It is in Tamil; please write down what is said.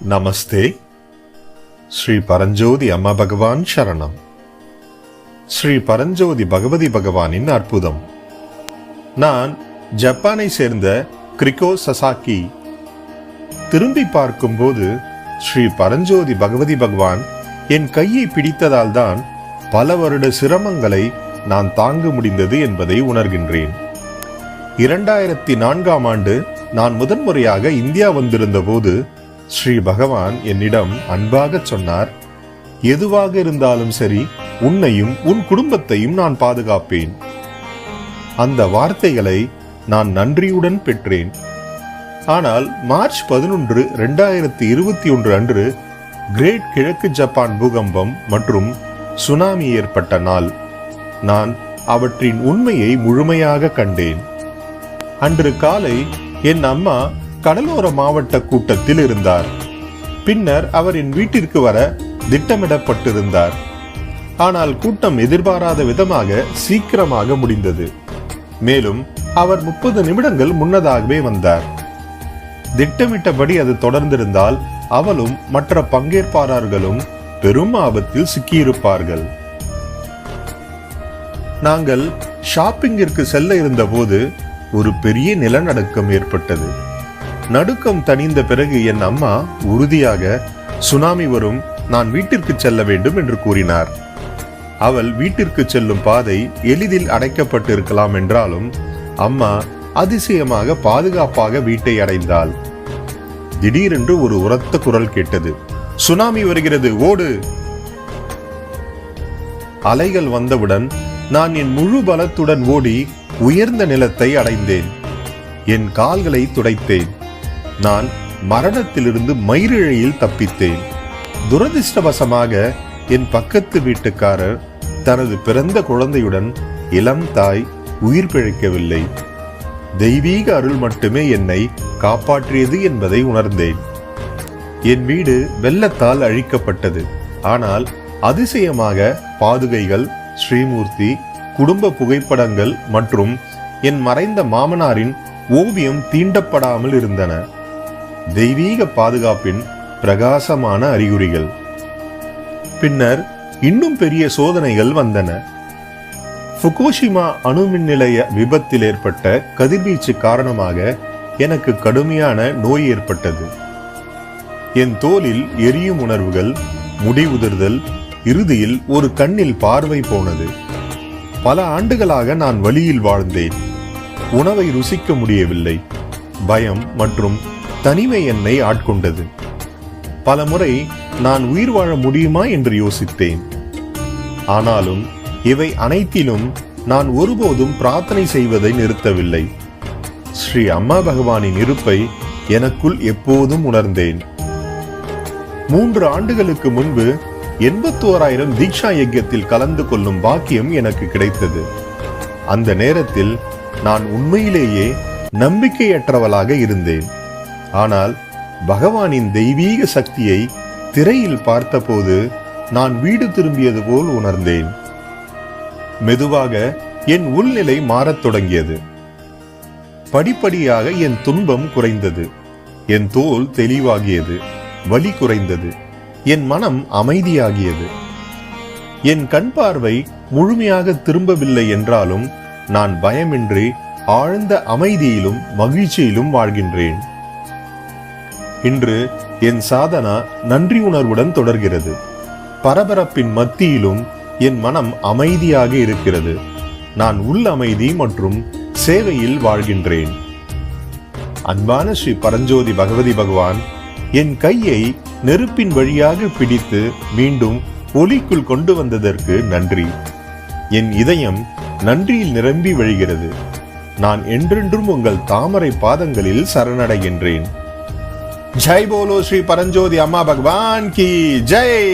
நமஸ்தே ஸ்ரீ பரஞ்சோதி அம்மா பகவான் சரணம் ஸ்ரீ பரஞ்சோதி பகவதி பகவானின் அற்புதம் நான் ஜப்பானை சேர்ந்த கிரிகோ சசாக்கி திரும்பி பார்க்கும்போது ஸ்ரீ பரஞ்சோதி பகவதி பகவான் என் கையை பிடித்ததால் தான் பல வருட சிரமங்களை நான் தாங்க முடிந்தது என்பதை உணர்கின்றேன். இரண்டாயிரத்தி நான்காம் ஆண்டு நான் முதன்முறையாக இந்தியா வந்திருந்த போது ஸ்ரீ பகவான் என்னிடம் அன்பாக சொன்னார். எதுவாக இருந்தாலும் சரி உன்னையும் உன் குடும்பத்தையும் நான் பாதுகாப்பேன். அந்த வார்த்தைகளை நான் நன்றியுடன் பெற்றேன். ஆனால் மார்ச் பதினொன்று இரண்டாயிரத்தி இருபத்தி ஒன்று அன்று கிரேட் கிழக்கு ஜப்பான் பூகம்பம் மற்றும் சுனாமி ஏற்பட்ட நாள். நான் அவற்றின் உண்மையை முழுமையாக கண்டேன். அன்று காலை என் அம்மா கடலோர மாவட்ட கூட்டத்தில் இருந்தார். பின்னர் அவர் என் வீட்டிற்கு வர திட்டமிடப்பட்டிருந்தார். ஆனால் கூட்டம் எதிர்பாராத விதமாக சீக்கிரமாக முடிந்தது. மேலும் அவர் முப்பது நிமிடங்கள் முன்னதாகவே வந்தார். திட்டமிட்டபடி அது தொடர்ந்திருந்தால் அவளும் மற்ற பங்கேற்பாளர்களும் பெரும் ஆபத்தில் சிக்கியிருப்பார்கள். நாங்கள் ஷாப்பிங்கிற்கு செல்ல இருந்தபோது ஒரு பெரிய நிலநடுக்கம் ஏற்பட்டது. நடுக்கம் தணிந்த பிறகு என் அம்மா உறுதியாக சுனாமி வரும் நான் வீட்டிற்கு செல்ல வேண்டும் என்று கூறினார். அவள் வீட்டிற்கு செல்லும் பாதை எளிதில் அடைக்கப்பட்டிருக்கலாம் என்றாலும் அம்மா அதிசயமாக பாதுகாப்பாக வீட்டை அடைந்தாள். திடீரென்று ஒரு உரத்த குரல் கேட்டது. சுனாமி வருகிறது ஓடு! அலைகள் வந்தவுடன் நான் என் முழு பலத்துடன் ஓடி உயர்ந்த நிலத்தை அடைந்தேன். என் கால்களை துடைத்தேன். நான் மரணத்திலிருந்து மயிரிழையில் தப்பித்தேன். துரதிர்ஷ்டவசமாக என் பக்கத்து வீட்டுக்காரர் தனது பிறந்த குழந்தையுடன் இளம் தாய் உயிர் பிழைக்கவில்லை. தெய்வீக அருள் மட்டுமே என்னை காப்பாற்றியது என்பதை உணர்ந்தேன். என் வீடு வெள்ளத்தால் அழிக்கப்பட்டது. ஆனால் அதிசயமாக பாதுகைகள் ஸ்ரீமூர்த்தி குடும்ப புகைப்படங்கள் மற்றும் என் மறைந்த மாமனாரின் ஓவியம் தீண்டப்படாமல் இருந்தன. தெய்வீக பாதுகாப்பின் பிரகாசமான அறிகுறிகள். பின்னர் இன்னும் பெரிய சோதனைகள் வந்தன. புகோஷிமா அணுமின் நிலைய விபத்தில் ஏற்பட்ட கதிர்வீச்சு காரணமாக எனக்கு கடுமையான நோய் ஏற்பட்டது. என் தோலில் எரியும் உணர்வுகள் முடி உதிர்தல் இறுதியில் ஒரு கண்ணில் பார்வை போனது. பல ஆண்டுகளாக நான் வழியில் வாழ்ந்தேன். உணவை ருசிக்க முடியவில்லை. பயம் மற்றும் தனிமை என்னை ஆட்கொண்டது. பல முறை நான் உயிர் வாழ முடியுமா என்று யோசித்தேன். ஆனாலும் இவை அனைத்திலும் நான் ஒருபோதும் பிரார்த்தனை செய்வதை நிறுத்தவில்லை. ஸ்ரீ அம்மா பகவானின் இருப்பை எனக்குள் எப்போதும் உணர்ந்தேன். மூன்று ஆண்டுகளுக்கு முன்பு எண்பத்தோராயிரம் தீக்ஷா யஜ்யத்தில் கலந்து கொள்ளும் பாக்கியம் எனக்கு கிடைத்தது. அந்த நேரத்தில் நான் உண்மையிலேயே நம்பிக்கையற்றவளாக இருந்தேன். ஆனால் பகவானின் தெய்வீக சக்தியை திரையில் பார்த்தபோது நான் வீடு திரும்பியது போல் உணர்ந்தேன். மெதுவாக என் உள்நிலை மாறத் தொடங்கியது. படிப்படியாக என் துன்பம் குறைந்தது. என் தோல் தெளிவாகியது. வலி குறைந்தது. என் மனம் அமைதியாகியது. என் கண் பார்வை முழுமையாக திரும்பவில்லை என்றாலும் நான் பயமின்றி ஆழ்ந்த அமைதியிலும் மகிழ்ச்சியிலும் வாழ்கின்றேன். இன்று என் சாதனா நன்றி உணர்வுடன் தொடர்கிறது. பரபரப்பின் மத்தியிலும் என் மனம் அமைதியாக இருக்கிறது. நான் உள் அமைதி மற்றும் சேவையில் வாழ்கின்றேன். அன்பான ஸ்ரீ பரஞ்சோதி பகவதி பகவான் என் கையை நெருப்பின் வழியாக பிடித்து மீண்டும் ஒளிக்குள் கொண்டு வந்ததற்கு நன்றி. என் இதயம் நன்றியில் நிரம்பி வழிகிறது. நான் என்றென்றும் உங்கள் தாமரை பாதங்களில் சரணடைகின்றேன். ஜெய் போலோ ஸ்ரீ பரஞ்சோதி அம்மா பகவான் கி ஜெய்